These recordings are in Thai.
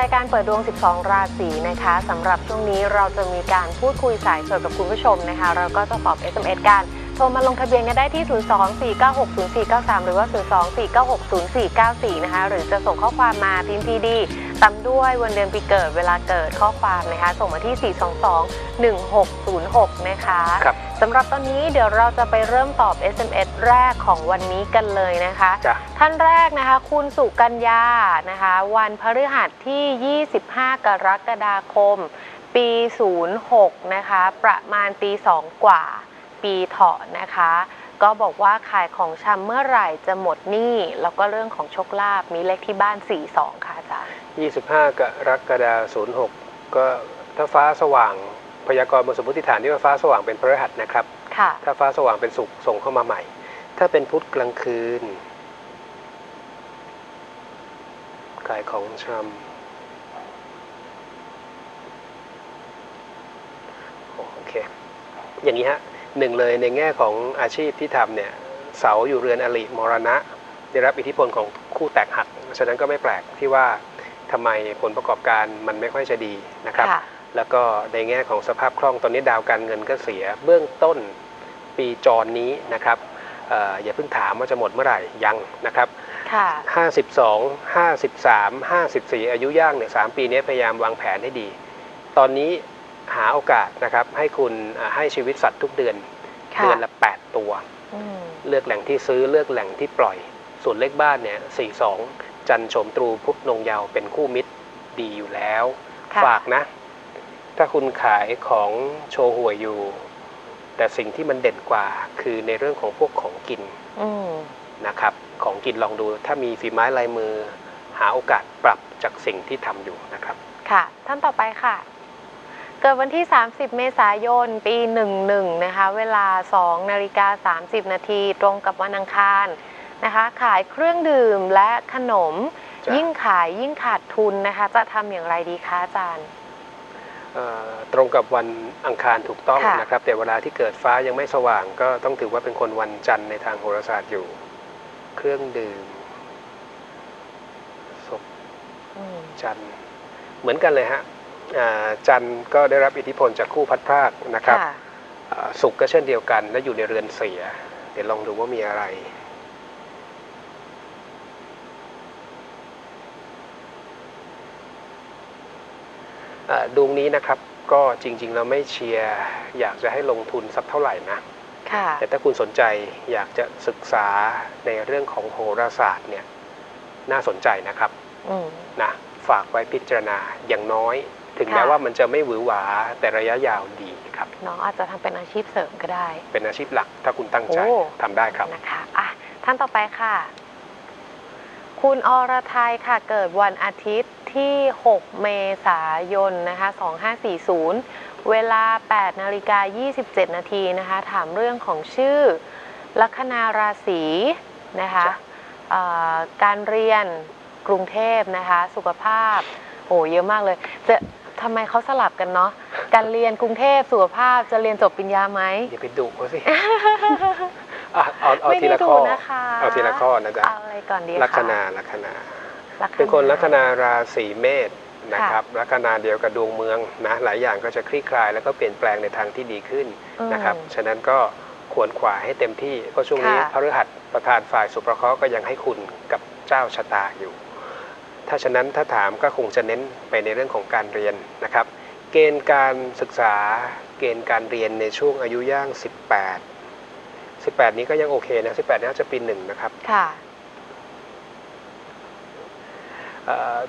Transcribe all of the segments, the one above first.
รายการเปิดดวง 12 ราศีนะคะสำหรับช่วงนี้เราจะมีการพูดคุยสายสดกับคุณผู้ชมนะคะ เราก็จะตอบ SMS กันโทรมาลงทะเบียนกันได้ที่ 024960493 หรือว่า 024960494 นะคะ หรือจะส่งข้อความมาพิมพ์พีดี ตามด้วยวันเดือนปีเกิดเวลาเกิดข้อความนะคะ ส่งมาที่ 422-1606 นะคะครับสำหรับตอนนี้เดี๋ยวเราจะไปเริ่มตอบ SMS แรกของวันนี้กันเลยนะคะ จ้ะ ท่านแรกนะคะ คุณสุกัญญานะคะ วันพฤหัสที่ 25 กรกฎาคม ปี 06 นะคะ ประมาณตี2กว่า ปีเถาะนะคะ ก็บอกว่าขายของชำเมื่อไหร่จะหมดหนี้ แล้วก็เรื่องของโชคลาภมีเลขที่บ้าน 42 ค่ะอาจารย์ 25กรกฎาคม06 ก็ถ้าฟ้าสว่างพยากรณ์บนสมมติฐานที่ว่าฟ้าสว่างเป็นพฤหัสนะครับค่ะถ้าฟ้าสว่างเป็นศุกร์ส่งเข้ามาใหม่ ถ้าเป็นพุธกลางคืนขายของชำโอเค อย่างนี้ฮะหนึ่งเลยในแง่ของอาชีพที่ทำเนี่ยเสาอยู่เรือนอริมรณะ ได้รับอิทธิพลของคู่แตกหัก ฉะนั้นก็ไม่แปลกที่ว่า ทำไมผลประกอบการมันไม่ค่อยจะดีนะครับค่ะแล้วก็ในแง่ของสภาพคล่องตอนนี้ดาวการเงินก็เสีย เบื้องต้นปีจรนี้นะครับเอออย่าเพิ่งถามว่าจะหมดเมื่อไหร่ยังนะครับค่ะ52 53 54 อายุย่างเนี่ยสามปีนี้พยายามวางแผนให้ดี ตอนนี้หาโอกาสนะครับให้คุณอ่าให้ชีวิตสัตว์ทุกเดือนค่ะเดือนละ 8 ตัวอืมเลือกแหล่งที่ซื้อเลือกแหล่งที่ปล่อย ส่วนเลขบ้านเนี่ย 42 จันโฉมตรูพุธนงเยาวเป็นคู่มิตรดีอยู่แล้วค่ะฝากนะ ถ้าคุณขายของโชว์หวยอยู่ แต่สิ่งที่มันเด่นกว่าคือในเรื่องของพวกของกินอืมนะครับ ของกินลองดู ถ้ามีฝีไม้ลายมือ หาโอกาสปรับจากสิ่งที่ทำอยู่นะครับ ค่ะ ท่านต่อไปค่ะ เกิดวันที่ 30 เมษายน ปี 11 นะคะ เวลา 2 นาฬิกา 30 นาที ตรงกับวันอังคาร นะคะขายเครื่องดื่มและขนม จ้ะ ยิ่งขายยิ่งขาดทุนนะคะ จะทำอย่างไรดีคะอาจารย์ เอ่อตรงกับวันอังคารถูกต้องค่ะ นะครับ แต่เวลาที่เกิดฟ้ายังไม่สว่างก็ต้องถือว่าเป็นคนวันจันทร์ในทางโหราศาสตร์อยู่ เครื่องดื่มศพอืมจันทร์เหมือนกันเลยฮะอ่าจันทร์ก็ได้รับอิทธิพลจากคู่พัดพรากนะครับค่ะอ่าศุกร์ก็เช่นเดียวกัน และอยู่ในเรือนเสีย เดี๋ยวลองดูว่ามีอะไร ดวงนี้นะครับก็จริงๆเราไม่เชียร์อยากจะให้ลงทุนสักเท่าไหร่นะค่ะแต่ถ้าคุณสนใจอยากจะศึกษาในเรื่องของโหราศาสตร์เนี่ยน่าสนใจนะครับอืมนะฝากไว้พิจารณาอย่างน้อย ถึงค่ะแม้ว่ามันจะไม่หวือหวาแต่ระยะยาวดีครับน้องอาจจะทำเป็นอาชีพเสริมก็ได้ เป็นอาชีพหลักถ้าคุณตั้งใจโอ้ทำได้ครับนะคะอะท่านต่อไปค่ะ คุณอรทัยค่ะเกิดวันอาทิตย์ ที่ 6 เมษายนนะคะ2540 เวลา 8นาฬิกา27 นาทีนะคะ ถามเรื่องของชื่อ ลัคนาราศีนะคะจ้ะเอ่อการเรียนกรุงเทพนะคะ สุขภาพ โอ้เยอะมากเลย จะทำไมเขาสลับกันเนาะการเรียนกรุงเทพสุขภาพจะเรียนจบปริญญาไหมอย่าไปดุเขาสิอะเอาเอาไม่ทีได้ละดูข้อนะคะเอาทีละข้อนะจ๊ะเอาอะไรก่อนดีลัคคะนาลัคนาลัค เป็นคนลัคนาราศีเมษนะครับค่ะลัคนาเดียวกับดวงเมืองนะหลายอย่างก็จะคลี่คลาย แล้วก็เปลี่ยนแปลงในทางที่ดีขึ้นอืมนะครับฉะนั้นก็ควรขวาให้เต็มที่เพราะช่วงนี้ค่ะพฤหัสประธานฝ่ายสุประเคราะห์ก็ยังให้คุณกับเจ้าชะตาอยู่ ถ้าฉะนั้นถ้าถามก็คงจะเน้นไปในเรื่องของการเรียนนะครับ เกณฑ์การศึกษาเกณฑ์การเรียนในช่วงอายุย่าง 18 18 นี้ก็ยังโอเคนะ 18น่าจะปีหนึ่งนะครับค่ะเอ่อ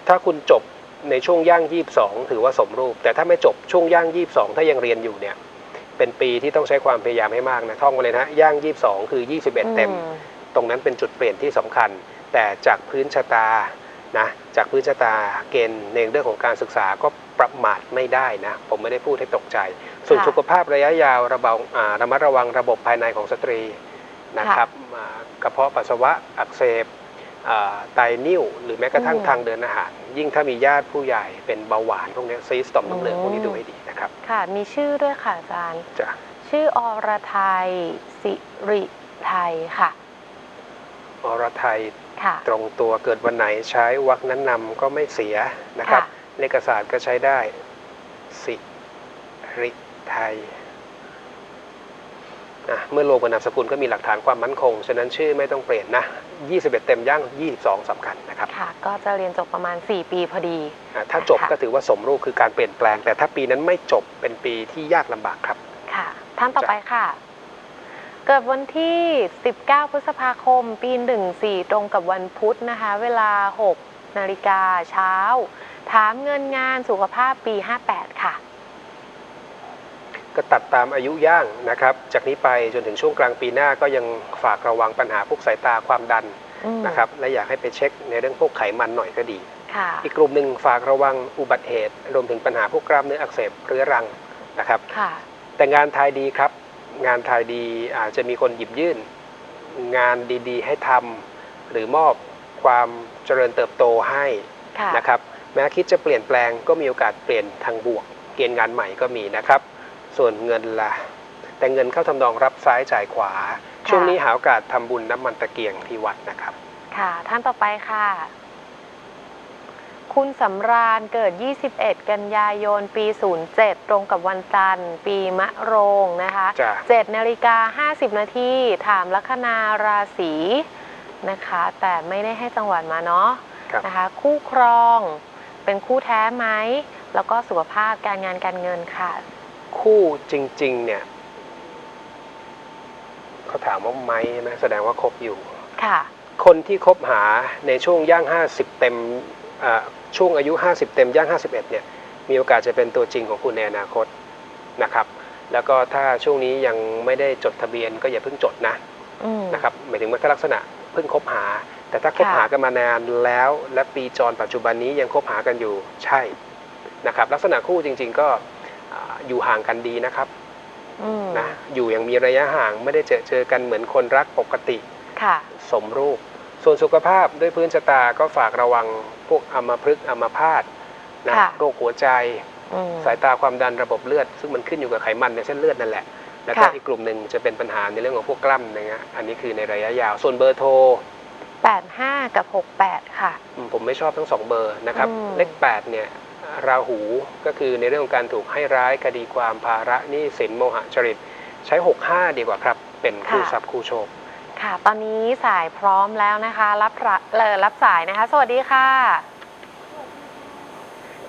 ถ้าคุณจบในช่วงย่าง 22 ถือว่าสมรูป แต่ถ้าไม่จบช่วงย่าง 22 ถ้ายังเรียนอยู่เนี่ยเป็นปีที่ต้องใช้ความพยายามให้มากนะท่องไว้เลยนะย่าง 22 คือ 21 เต็มอืมตรงนั้นเป็นจุดเปลี่ยนที่สำคัญ แต่จากพื้นชะตานะจากพื้นชะตาเกณฑ์ในเรื่องของการศึกษาก็ประมาทไม่ได้นะ ผมไม่ได้พูดให้ตกใจ ส่วนค่ะสุขภาพระยะยาวระเบาอ่าระมัดระวังระบบภายในของสตรีนะครับอ่ากระเพาะปัสสาวะอักเสบอ่า ไตนิ่วหรือแม้กระทั่งอืมทางเดินอาหาร ยิ่งถ้ามีญาติผู้ใหญ่เป็นเบาหวานพวกนี้ซีสต่อมน้ำเหลืองอืมพวกนี้ดูให้ดีนะครับ ค่ะ มีชื่อด้วยค่ะอาจารย์ จ้ะ ชื่ออรไทยสิริไทยค่ะ อรไทยค่ะ ตรงตัวเกิดวันไหนใช้วักนั้นนำก็ไม่เสียนะครับค่ะเลขศาสตร์ก็ใช้ได้ สิริไทย อะเมื่อลงบนนามสกุลก็มีหลักฐานความมั่นคง ฉะนั้นชื่อไม่ต้องเปลี่ยนนะ 21 เต็มย่าง 22สำคัญนะครับ ค่ะ ก็จะเรียนจบประมาณ 4 ปีพอดีอะถ้าจบค่ะก็ถือว่าสมรูปคือการเปลี่ยนแปลง แต่ถ้าปีนั้นไม่จบเป็นปีที่ยากลำบากครับ ค่ะ ท่านต่อไปค่ะ เกิดวันที่ 19 พฤษภาคม ปี 14 ตรงกับวันพุธนะคะ เวลา 6 นาฬิกาเช้า ถามเงินงานสุขภาพปี 58 ค่ะ ก็ตัดตามอายุย่างนะครับ จากนี้ไปจนถึงช่วงกลางปีหน้าก็ยังฝากระวังปัญหาพวกสายตาความดันอืมนะครับและอยากให้ไปเช็คในเรื่องพวกไขมันหน่อยก็ดีค่ะอีกกลุ่มหนึ่งฝากระวังอุบัติเหตุ รวมถึงปัญหาพวกกล้ามเนื้ออักเสบเรื้อรังนะครับค่ะแต่งานทายดีครับ งานทายดีอาจจะมีคนหยิบยื่น งานดีๆ ให้ทำหรือมอบความเจริญเติบโตให้ค่ะนะครับแม้คิดจะเปลี่ยนแปลงก็มีโอกาสเปลี่ยนทางบวก เกณฑ์งานใหม่ก็มีนะครับ ส่วนเงินล่ะ แต่เงินเข้าทำนองรับซ้ายจ่ายขวา ช่วงนี้หาโอกาสทำบุญน้ำมันตะเกียงที่วัดนะครับ ค่ะ ท่านต่อไปค่ะ คุณสำราญเกิด 21 กันยายน ปี 07 ตรงกับวันจันทร์ ปีมะโรงนะคะจ้ะ7นาฬิกา50 นาทีถามลัคนาราศีนะคะ แต่ไม่ได้ให้จังหวัดมาเนาะครับนะคะ คู่ครองเป็นคู่แท้ไหม แล้วก็สุขภาพการงานการเงินค่ะ คู่จริง ๆ เนี่ยเขาถามว่าไหมใช่ไหมแสดงว่าคบอยู่ ค่ะ คนที่คบหาในช่วงย่าง 50 เต็มอ่าช่วงอายุ 50 เต็มย่าง 51 เนี่ย มีโอกาสจะเป็นตัวจริงของคุณในอนาคตนะครับ แล้วก็ถ้าช่วงนี้ยังไม่ได้จดทะเบียนก็อย่าเพิ่งจดนะอืมนะครับหมายถึงว่าถ้าลักษณะเพิ่งคบหา แต่ถ้าคบค่ะหากันมานานแล้ว และปีจรปัจจุบันนี้ยังคบหากันอยู่ใช่นะครับ ลักษณะคู่จริง ๆ ก็ อ่าอยู่ห่างกันดีนะครับอืมนะอยู่อย่างมีระยะห่างไม่ได้เจอเจอกันเหมือนคนรักปกติค่ะสมรูป ส่วนสุขภาพด้วยพื้นชะตาก็ฝากระวังพวกอัมพฤกษ์อัมพาตนะค่ะโรคหัวใจอืมสายตาความดันระบบเลือด ซึ่งมันขึ้นอยู่กับไขมันในเส้นเลือดนั่นแหละแล้วก็ค่ะอีกกลุ่มหนึ่งจะเป็นปัญหาในเรื่องของพวกกล้ามเนื้ออันนี้คือในระยะยาว ส่วนเบอร์โทร 85 กับ 68 ค่ะอืมผมไม่ชอบทั้งสองเบอร์นะครับอืมเลข8เนี่ย ราหูก็คือในเรื่องของการถูกให้ร้ายคดีความภาระหนี้สินโมหะจริต ใช้ 65 ดีกว่าครับ เป็นคู่ทรัพย์คู่โชคค่ะ ตอนนี้สายพร้อมแล้วนะคะ รับระเอ่อรับสายนะคะ สวัสดีค่ะ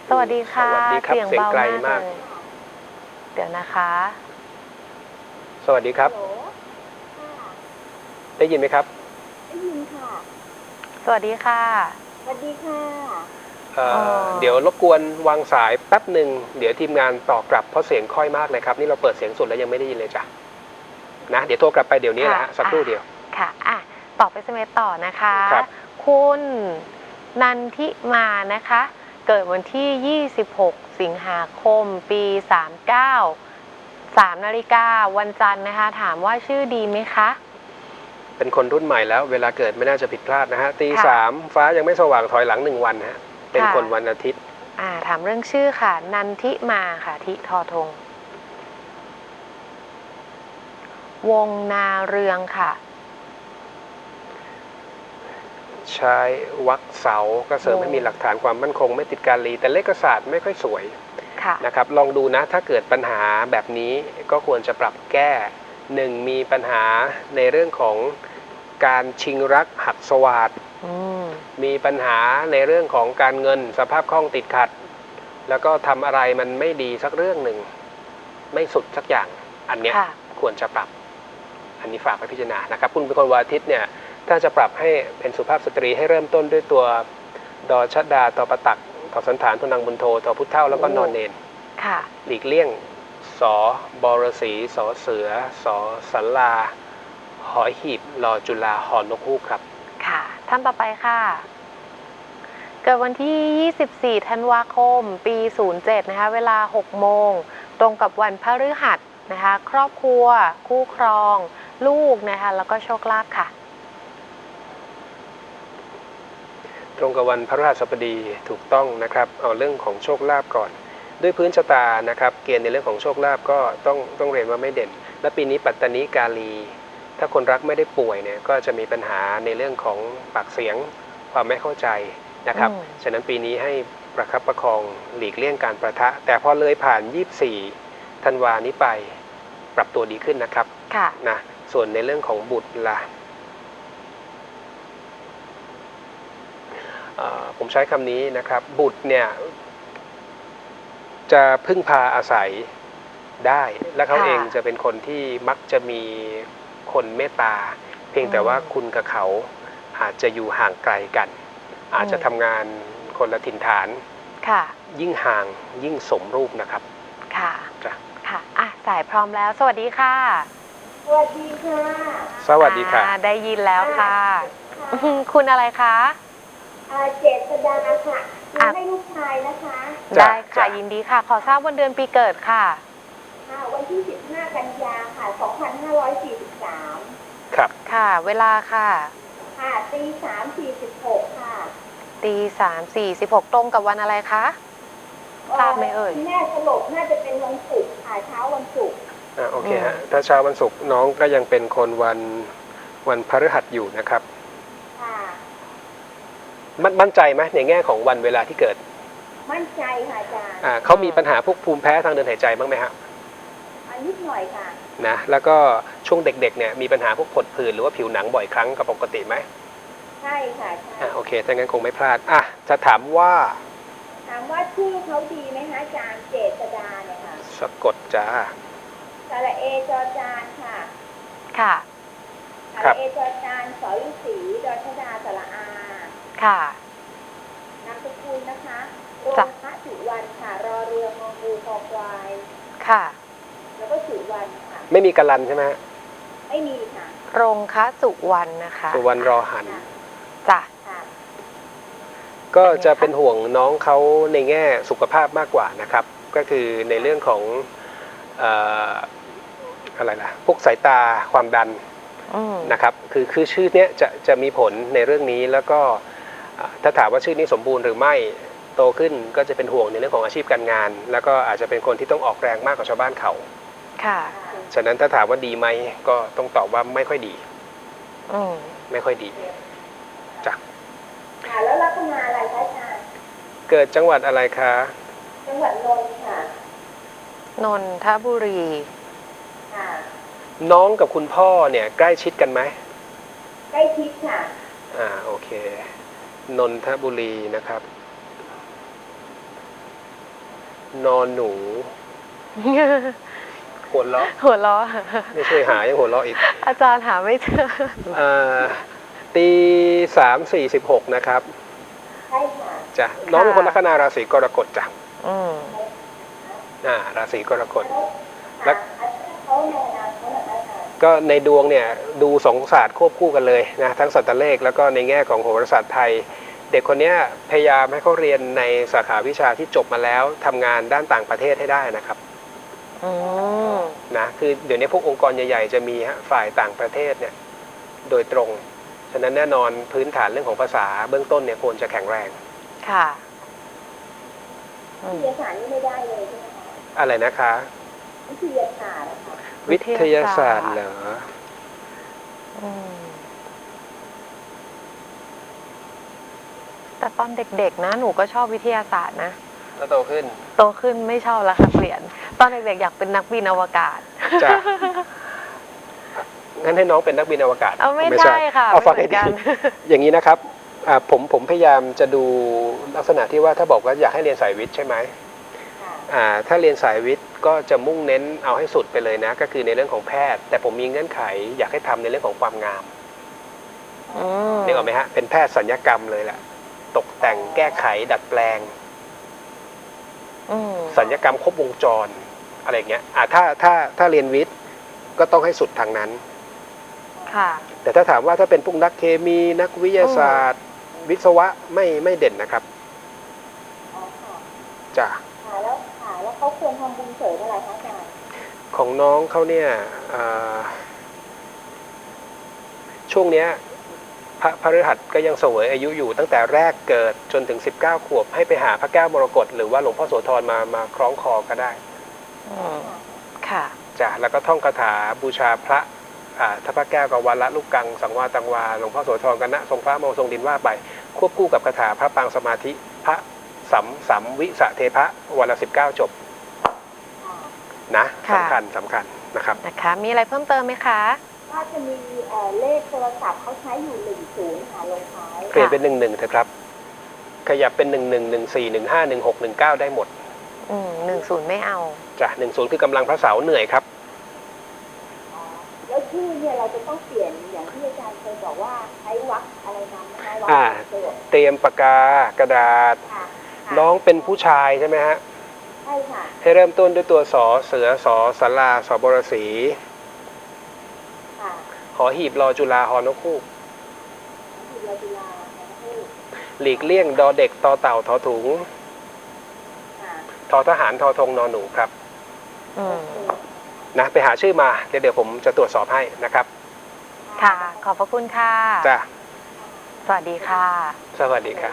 สวัสดีค่ะสวัสดีครับเสียงเสียงเบาไกลมากมากเลยเดี๋ยวนะคะ สวัสดีครับฮัลโหลค่ะได้ยินไหมครับ ได้ยินค่ะ สวัสดีค่ะ สวัสดีค่ะ เอ่ออ๋อเดี๋ยวรบกวนวางสายแป๊บหนึ่งเดี๋ยวทีมงานต่อกลับเพราะเสียงค่อยมากเลยครับ นี่เราเปิดเสียงสุดแล้วยังไม่ได้ยินเลยจ้ะนะเดี๋ยวโทรกลับไปเดี๋ยวนี้แหละฮะสักครู่เดียว ค่ะอะตอบไปสเมต่อนะคะ ครับ คุณนันทิมานะคะ เกิดวันที่ 26 สิงหาคม ปี 39 3นาฬิกาวันจันทร์นะคะ ถามว่าชื่อดีไหมคะ เป็นคนรุ่นใหม่แล้ว เวลาเกิดไม่น่าจะผิดพลาดนะฮะตีค่ะ สามฟ้ายังไม่สว่างถอยหลังหนึ่งวันฮะ เป็นค่ะคนวันอาทิตย์ อ่า ถามเรื่องชื่อค่ะ นันทิมาค่ะ ทิทอทง วงนาเรืองค่ะ ใช้วักเสาก็เสริมโอ้ให้มีหลักฐานความมั่นคง ไม่ติดการลีแต่เลขศาสตร์ไม่ค่อยสวยค่ะนะครับ ลองดูนะ ถ้าเกิดปัญหาแบบนี้ก็ควรจะปรับแก้หนึ่งมีปัญหาในเรื่องของการชิงรักหักสวาดอื มมีปัญหาในเรื่องของการเงินสภาพคล่องติดขัด แล้วก็ทำอะไรมันไม่ดีสักเรื่องหนึ่ง ไม่สุดสักอย่าง อันเนี้ยค่ะควรจะปรับ อันนี้ฝากไปพิจารณานะครับ คุณเป็นคนวันอาทิตย์เนี่ย ถ้าจะปรับให้เป็นสุภาพสตรีให้เริ่มต้นด้วยตัวดอชดาตอประตักตอสันฐานทุนังบุญโทตอพุทธเท่าแล้วก็นอนเนนค่ะหลีกเลี่ยงสอบรสีสอเสือสอสัลลาหอยหีบรอจุฬาหอนกฮูกครับค่ะ ท่านต่อไปค่ะ เกิดวันที่ 24 ธันวาคม ปี 07 นะคะ เวลา 6 โมง ตรงกับวันพฤหัสนะคะ ครอบครัว คู่ครอง ลูกนะคะ แล้วก็โชคลาภค่ะ ตรงกับวันพระราชบดีถูกต้องนะครับ เอาเรื่องของโชคลาภก่อน ด้วยพื้นชะตานะครับ เกณฑ์ในเรื่องของโชคลาภก็ต้องต้องเรียนว่าไม่เด่น และปีนี้ปัตตานีกาลี ถ้าคนรักไม่ได้ป่วยเนี่ยก็จะมีปัญหาในเรื่องของปากเสียงความไม่เข้าใจนะครับอืมฉะนั้นปีนี้ให้ประคับประคองหลีกเลี่ยงการประทะ แต่พอเลยผ่าน 24 ธันวานี้ไปปรับตัวดีขึ้นนะครับค่ะนะส่วนในเรื่องของบุตรล่ะเอ่อผมใช้คำนี้นะครับ บุตรเนี่ยจะพึ่งพาอาศัยได้ และเขาค่ะเองจะเป็นคนที่มักจะมี คนเมตตา เพียงแต่ว่าคุณกับเขาอาจจะอยู่ห่างไกลกัน อาจจะทำงานคนละถิ่นฐานค่ะยิ่งห่างยิ่งสมรูปนะครับ ค่ะจ้ะค่ะอะสายพร้อมแล้ว สวัสดีค่ะ สวัสดีค่ะ สวัสดีค่ะ อ่าได้ยินแล้วค่ะค่ะอื้อหือคุณอะไรคะ อ่าเจษดาค่ะอะ ให้ลูกชายนะคะจ้ะได้ค่ะจ้ะยินดีค่ะ ขอทราบวันเดือนปีเกิดค่ะค่ะวันที่ 15 กันยาค่ะ2543 ครับ ค่ะ เวลาค่ะ ค่ะตี346ค่ะตีสามสี่สิบหกตรงกับวันอะไรคะ ทราบไหมเอ่ยแม่สลบน่าจะเป็นวันศุกร์ค่ะเช้าวันศุกร์อ่าโอเคอืมฮะ ถ้าเช้าวันศุกร์น้องก็ยังเป็นคนวันวันพฤหัสอยู่นะครับ ค่ะ มั่นมั่นใจไหมในแง่ของวันเวลาที่เกิด มั่นใจค่ะอาจารย์อ่าเขามีปัญหาพวกภูมิแพ้ทางเดินหายใจบ้างไหมฮะอันนิดหน่อยค่ะ นะแล้วก็ช่วงเด็กๆเนี่ยมีปัญหาพวกผดผื่นหรือว่าผิวหนังบ่อยครั้งกับปกติไหมใช่ค่ะใช่อ่าโอเคถ้างั้นคงไม่พลาดอะจะถามว่าถามว่าชื่อเขาดีไหมคะอาจารย์เจษดาเนี่ยค่ะสะกดจ้าสระเอจอจานค่ะค่ะสครัระบเอจอจานสอฤาษีดอชดาสระอาค่ะนามสกุลนะคะโรจ้ะงพระสุวรรณค่ะรอเรือมองูคอควายค่ะ แล้วก็สุวรรณค่ะ ไม่มีกะลันใช่ไหมฮะไม่มีค่ะโรงคะสุวรรณนะคะสุวรรณรอหันค่ะจ้ะค่ะก็จะเป็นห่วงน้องเขาในแง่สุขภาพมากกว่านะครับ ก็คือในเรื่องของเอ่ออะไรล่ะพวกสายตาความดันอืมนะครับคือคือชื่อเนี้ยจะจะมีผลในเรื่องนี้แล้วก็อ่าถ้าถามว่าชื่อนี้สมบูรณ์หรือไม่โตขึ้นก็จะเป็นห่วงในเรื่องของอาชีพการงาน แล้วก็อาจจะเป็นคนที่ต้องออกแรงมากกว่าชาวบ้านเขา ค่ะ ฉะนั้นถ้าถามว่าดีไหมก็ต้องตอบว่าไม่ค่อยดีอืมไม่ค่อยดีค่ะแล้วลัคนาอะไรคะอาจารย์เกิดจังหวัดอะไรคะ จังหวัดนนท์ค่ะ นนทบุรีค่ะน้องกับคุณพ่อเนี่ย ใกล้ชิดกันไหมใกล้ชิดค่ะ อ่าโอเค นนทบุรีนะครับ นอนหนู หัวเราะหัวล้อไม่ช่วยหายังหัวเราะอีก อาจารย์หาไม่เจออ่าตีสามสี่สิบหกนะครับใช่ค่ะจ้ะน้องเป็นคนลัคนาราศีกรกฎจ้ะอืมอ่าราศีกรกฎแล้แล้ววเขาในอนาคตนะคะอาจารย์ก็ในดวงเนี่ยดูสองศาสตร์ควบคู่กันเลยนะทั้งสัตว์เลขแล้วก็ในแง่ของโหราศาสตร์ไทย เด็กคนเนี้ยพยายามให้เขาเรียนในสาขาวิชาที่จบมาแล้วทำงานด้านต่างประเทศให้ได้นะครับอืม นะคือเดี๋ยวนี้พวกองค์กรใหญ่ ๆ จะมีฮะฝ่ายต่างประเทศเนี่ยโดยตรง ฉะนั้นแน่นอนพื้นฐานเรื่องของภาษาเบื้องต้นเนี่ยควรจะแข็งแรง ค่ะอืวิมทยาศาสตร์นี่ไม่ได้เลยใช่ไหมคะอะไรนะคะ วิทยาศาสตร์นะคะวิทยาศาสตร์เหรออืมแต่ตอนเด็กๆนะ หนูก็ชอบวิทยาศาสตร์นะแล้วโตขึ้น โตขึ้นไม่ชอบแล้วค่ะเปลี่ยนต อนเด็กๆอยากเป็นนักบินอวกาศ จ้ะ งั้นให้น้องเป็นนักบินอวกาศเอาไม่ใช่ได้ค่ะเอาฟังไม่ให้เหมืดีอนกันอย่างนี้นะครับอ่าผมผมพยายามจะดูลักษณะที่ว่าถ้าบอกว่าอยากให้เรียนสายวิทย์ใช่ไหมค่ะอ่าถ้าเรียนสายวิทย์ก็จะมุ่งเน้นเอาให้สุดไปเลยนะ ก็คือในเรื่องของแพทย์ แต่ผมมีเงื่อนไข อยากให้ทำในเรื่องของความงาม อืมนึกออกไหมฮะ เป็นแพทย์สัญญกรรมเลยแหละ ตกแต่งแก้ไขดัดแปลง อืมสัญญกรรมครบวงจร อะไรอย่างเงี้ยอ่าถ้าถ้าถ้าเรียนวิทย์ก็ต้องให้สุดทางนั้น ค่ะ แต่ถ้าถามว่าถ้าเป็นพวกนักเคมีนักวิทยาศาสตร์ วิศวะไม่ไม่เด่นนะครับอ๋อค่ะจ้ะค่ะแล้วค่ะแล้วเขาควรทำบุญเสริมอะไรคะอาจารย์ของน้องเขาเนี่ยอ่าช่วงเนี้ยพระพฤหัสก็ยังเสวยอายุอยู่ตั้งแต่แรกเกิดจนถึง 19 ขวบให้ไปหาพระแก้วมรกตหรือว่าหลวงพ่อโสธรมามาคล้องคอก็ได้ อืมค่ะ จ้ะแล้วก็ท่องคาถาบูชาพระอ่าถ้าพระแก้วกับวันละลูกกัง สังวาตังวาหลวงพ่อโสธรกันนะทรงฟ้ามาทรงดินว่าไป ควบคู่กับคาถาพระปางสมาธิพระสัมสัมวิสะเทพะวันละสิบเก้าจบค่ะนะค่ะ สำคัญสำคัญนะครับ นะคะ มีอะไรเพิ่มเติมไหมคะ ก็จะมีเอ่อเลขโทรศัพท์เขาใช้อยู่หนึ่งศูนย์ค่ะลงท้าย เปลี่ยนเป็นหนึ่งหนึ่งเถอะครับ ขยับเป็นหนึ่งหนึ่งหนึ่งสี่หนึ่งห้าหนึ่งหกหนึ่งเก้าได้หมดอืม หนึ่งศูนย์ไม่เอาจ้ะหนึ่งศูนย์คือกำลังพระเสาร์เหนื่อยครับอ๋อแล้วชื่อเนี่ยเราจะต้องเปลี่ยนอย่างที่อาจารย์เคยบอกว่าใช้วรรคอะไรนำนะคะวรรคอ่า เกิดเตรียมปากกากระดาษ ค่ะค่ะน้องเป็นผู้ชายใช่ไหมฮะ ใช่ค่ะให้เริ่มต้นด้วยตัวสอเสือสอสลาสอบรสีค่ะหอหีบรอจุฬาหอนกคู่จุฬาจุฬาทั้งคู่หลีกเลี่ยงดอเด็กตอเต่าทอถุงค่ะ ทอทหารทอธงนอหนูครับอืมนะไปหาชื่อมาเดี๋ยวเดี๋ยวผมจะตรวจสอบให้นะครับ ค่ะ ขอบพระคุณค่ะจ้ะสวัสดีค่ะ สวัสดีค่ะ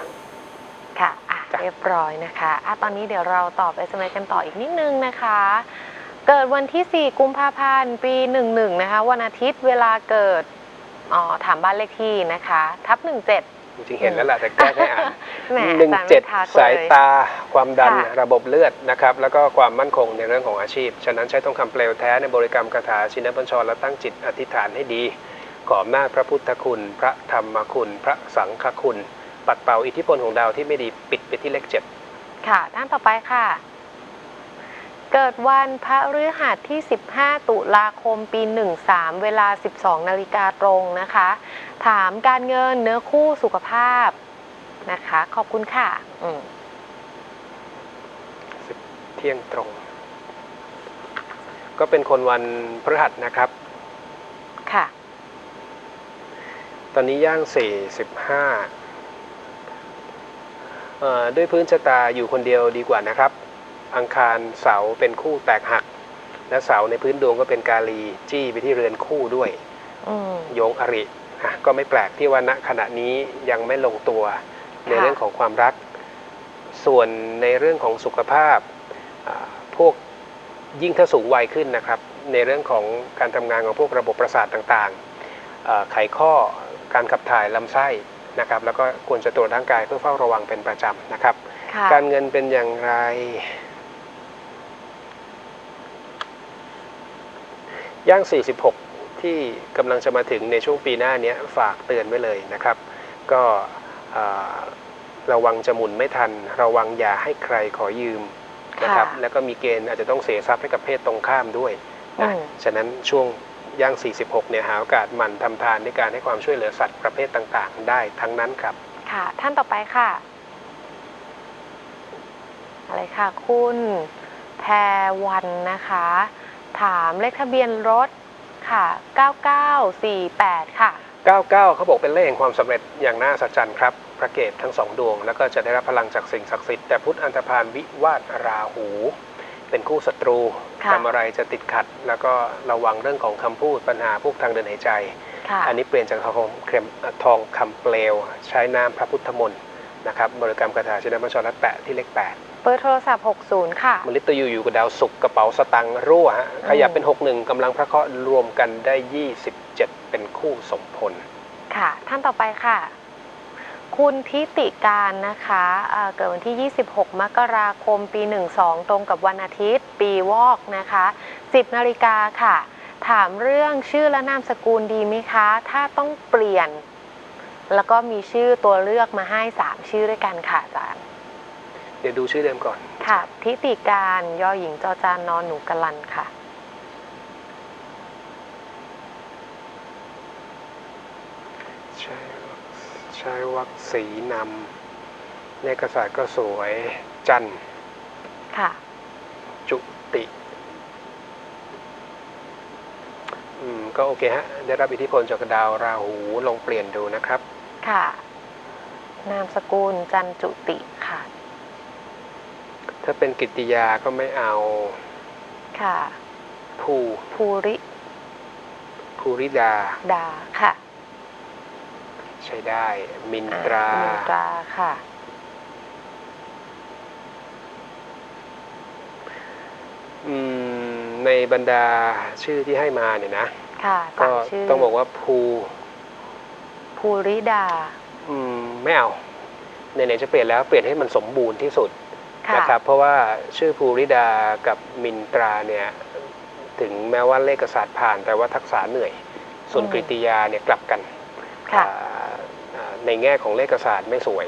ค่ะอะจ้ะเรียบร้อยนะคะอะตอนนี้เดี๋ยวเราตอบ SMS กันต่ออีกนิดนึงนะคะ เกิดวันที่ 4 กุมภาพันธ์ ปี 11 นะคะ วันอาทิตย์เวลาเกิดอ๋อถามบ้านเลขที่นะคะ ทับ 17 จริงๆเห็นแล้วแหละแต่แก้ให้อ่านแหมหนึ่งอาจารย์เจ็ดไม่ทักสายเลยตา ความดันค่ะ ระบบเลือดนะครับแล้วก็ความมั่นคงในเรื่องของอาชีพ ฉะนั้นใช้ต้องคำเปลวแท้ในบริกรรมคาถาชินบัญชรและตั้งจิตอธิษฐานให้ดี ขออำนาจพระพุทธคุณ พระธรรมคุณ พระสังฆคุณ ปัดเป่าอิทธิพลของดาวที่ไม่ดีปิดไปที่เลขเจ็ด ค่ะ ท่านต่อไปค่ะ เกิดวันพระฤหัสที่ 15 ตุลาคมปี 13 เวลา 12 นาฬิกาตรงนะคะ ถามการเงินเนื้อคู่สุขภาพนะคะ ขอบคุณค่ะอืมเที่ยงตรง ก็เป็นคนวันพฤหัสนะครับ ค่ะ ตอนนี้ย่าง 45เอ่อด้วยพื้นชะตาอยู่คนเดียวดีกว่านะครับ อังคารเสาร์เป็นคู่แตกหัก และเสาในพื้นดวงก็เป็นกาลีจี้ไปที่เรือนคู่ด้วยอืมโยงอริอะก็ไม่แปลกที่ว่าณขณะนี้ยังไม่ลงตัวในค่ะเรื่องของความรัก ส่วนในเรื่องของสุขภาพอ่าพวกยิ่งถ้าสูงวัยขึ้นนะครับ ในเรื่องของการทำงานของพวกระบบประสาทต่างๆอ่าไขข้อการขับถ่ายลำไส้นะครับ แล้วก็ควรจะตรวจร่างกายเพื่อเฝ้าระวังเป็นประจำนะครับค่ะการเงินเป็นอย่างไร ย่าง 46 ที่กำลังจะมาถึงในช่วงปีหน้าเนี้ยฝากเตือนไว้เลยนะครับ ก็อ่าระวังจะหมุนไม่ทัน ระวังอย่าให้ใครขอยืมนะครับค่ะแล้วก็มีเกณฑ์อาจจะต้องเสียทรัพย์ให้กับเพศตรงข้ามด้วยนะอืมฉะนั้นช่วงย่าง 46 เนี่ยหาโอกาสหมั่นทำทานในการให้ความช่วยเหลือสัตว์ประเภทต่างๆ ได้ทั้งนั้นครับ ค่ะ ท่านต่อไปค่ะ อะไรค่ะ คุณแพรวันนะคะ ถามเลขทะเบียนรถค่ะ 9948 ค่ะ 99 เขาบอกเป็นเลขแห่งความสำเร็จอย่างน่าสัจจันครับ พระเกตทั้งสองดวง แล้วก็จะได้รับพลังจากสิ่งศักดิ์สิทธิ์แต่พุทธอันธพาลวิวาทราหู เป็นคู่ศัตรูค่ะ ทำอะไรจะติดขัด แล้วก็ระวังเรื่องของคำพูดปัญหาพวกทางเดินหายใจ ค่ะอันนี้เปลี่ยนจากทองคำทองคำเปลว ใช้น้ำพระพุทธมนต์นะครับบริกรรมคาถาชินบัญชรและแปะที่เลข8 เบอร์โทรศัพท์ 60 ค่ะมฤตยูอยู่กับดาวศุกร์กระเป๋าสตังค์รั่วฮะขยับเป็น 61กำลังพระเคราะห์รวมกันได้ 27 เป็นคู่สมพล ค่ะ ท่านต่อไปค่ะ คุณทิติการนะคะเอ่อเกิดวันที่ 26 มกราคม ปี 12 ตรงกับวันอาทิตย์ ปีวอกนะคะ 10 นาฬิกาค่ะ ถามเรื่องชื่อและนามสกุลดีไหมคะ ถ้าต้องเปลี่ยน แล้วก็มีชื่อตัวเลือกมาให้ 3 ชื่อด้วยกันค่ะอาจารย์ เดี๋ยวดูชื่อเดิมก่อน ค่ะ ทิติการยอหญิงจอจานนอนหนูกะลันค่ะ ใช้ใช้วักสีนำในกษัตริย์ก็สวยจันทร์ค่ะ จุติ อืม ก็โอเคฮะ ได้รับอิทธิพลจากดาวราหูลองเปลี่ยนดูนะครับ ค่ะ นามสกุลจันจุติค่ะ ถ้าเป็นกิตติยาก็ไม่เอา ค่ะ ภูภูริภูริดา ดาค่ะ ใช้ได้ มินอ่าตรา มินตราค่ะ อืม ในบรรดาชื่อที่ให้มาเนี่ยนะ ค่ะก็สามชื่อต้องบอกว่าภูภูริดา อืม ไม่เอาไหนๆจะเปลี่ยนแล้วเปลี่ยนให้มันสมบูรณ์ที่สุดค่ะ นะครับเพราะว่าชื่อภูริดากับมินตราเนี่ยถึงแม้ว่าเลขศาสตร์ผ่าน แต่ว่าทักษะเหนื่อย ส่วนอืมกริตยาเนี่ยกลับกันค่ะอ่าอ่าในแง่ของเลขศาสตร์ไม่สวย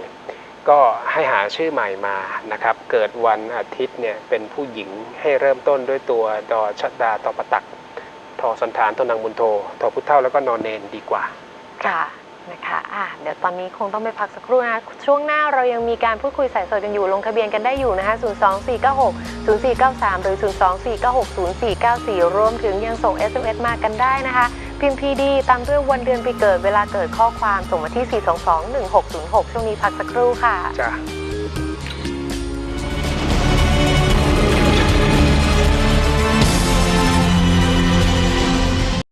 ก็ให้หาชื่อใหม่มานะครับ เกิดวันอาทิตย์เนี่ยเป็นผู้หญิงให้เริ่มต้นด้วยตัวดอชดาตอปตักทอสันฐานทนังบุญโททอพุทธเท่าแล้วก็นอนเนนดีกว่า ค่ะ นะคะอะเดี๋ยวตอนนี้คงต้องไปพักสักครู่นะช่วงหน้าเรายังมีการพูดคุยสายสดกันอยู่ลงทะเบียนกันได้อยู่นะคะ 02496 0493 หรือ 02496 0494 รวมถึงยังส่ง SMS มากันได้นะคะ พิมพ์พีดีตามด้วยวันเดือนปีเกิดเวลาเกิดข้อความส่งมาที่ 4221606 ช่วงนี้พักสักครู่ค่ะจ้า